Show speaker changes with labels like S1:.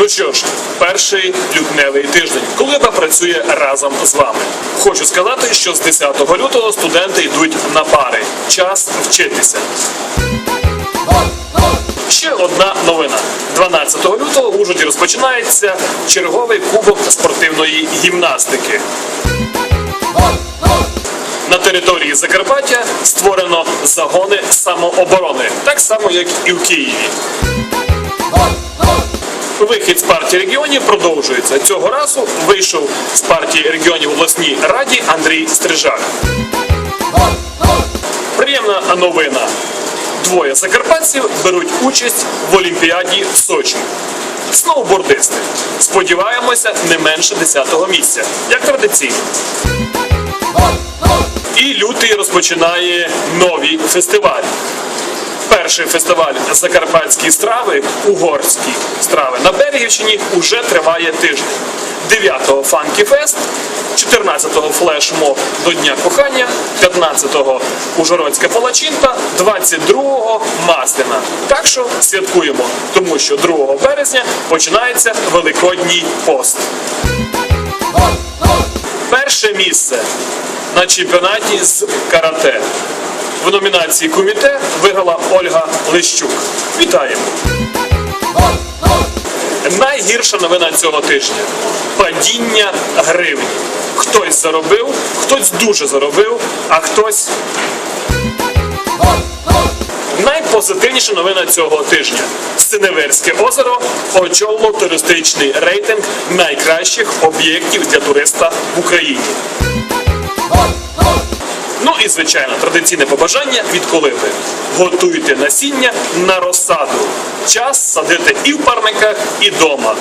S1: Ну що ж, перший лютневий тиждень. Колиба працює разом з вами. Хочу сказати, що з 10 лютого студенти йдуть на пари. Час вчитися. Ще одна новина. 12 лютого в Ужгороді розпочинається черговий кубок спортивної гімнастики. На території Закарпаття створено загони самооборони, так само як і в Києві. Вихід з партії регіонів продовжується. Цього разу вийшов з партії регіонів обласній раді Андрій Стрижак. Приємна новина. Двоє закарпатців беруть участь в Олімпіаді в Сочі. Сноубордисти. Сподіваємося, не менше 10-го місця, як традиційно. І лютий розпочинає нові фестивалі. Перший фестиваль Закарпатські страви, угорські страви на Берегівщині уже триває тиждень. 9-го Фанкі Фест, 14-го флешмоб до Дня кохання, 15-го Ужгородська палачинка, 22-го Масляна. Так що святкуємо, тому що 2 березня починається Великодній пост. Перше місце на чемпіонаті з карате. В номінації Куміте виграла Ольга Вітаємо! Найгірша новина цього тижня падіння гривні. Хтось заробив, хтось дуже заробив, а хтось. Найпозитивніша новина цього тижня. Синеверське озеро очолило туристичний рейтинг найкращих об'єктів для туриста в Україні. Звичайно, традиційне побажання відколити. Готуйте насіння на розсаду. Час садити і в парниках, і вдома.